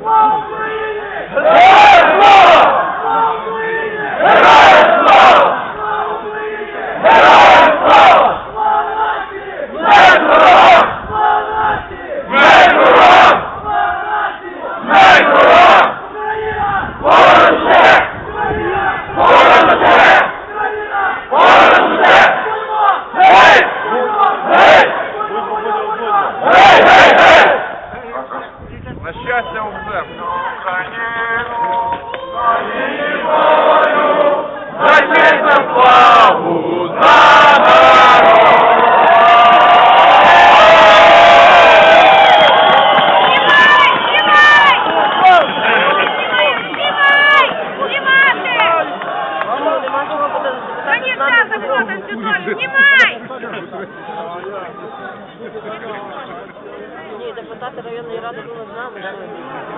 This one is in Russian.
Whoa, Вернемся в землю. славу за народ! Внимай! Районної ради були з нами. що-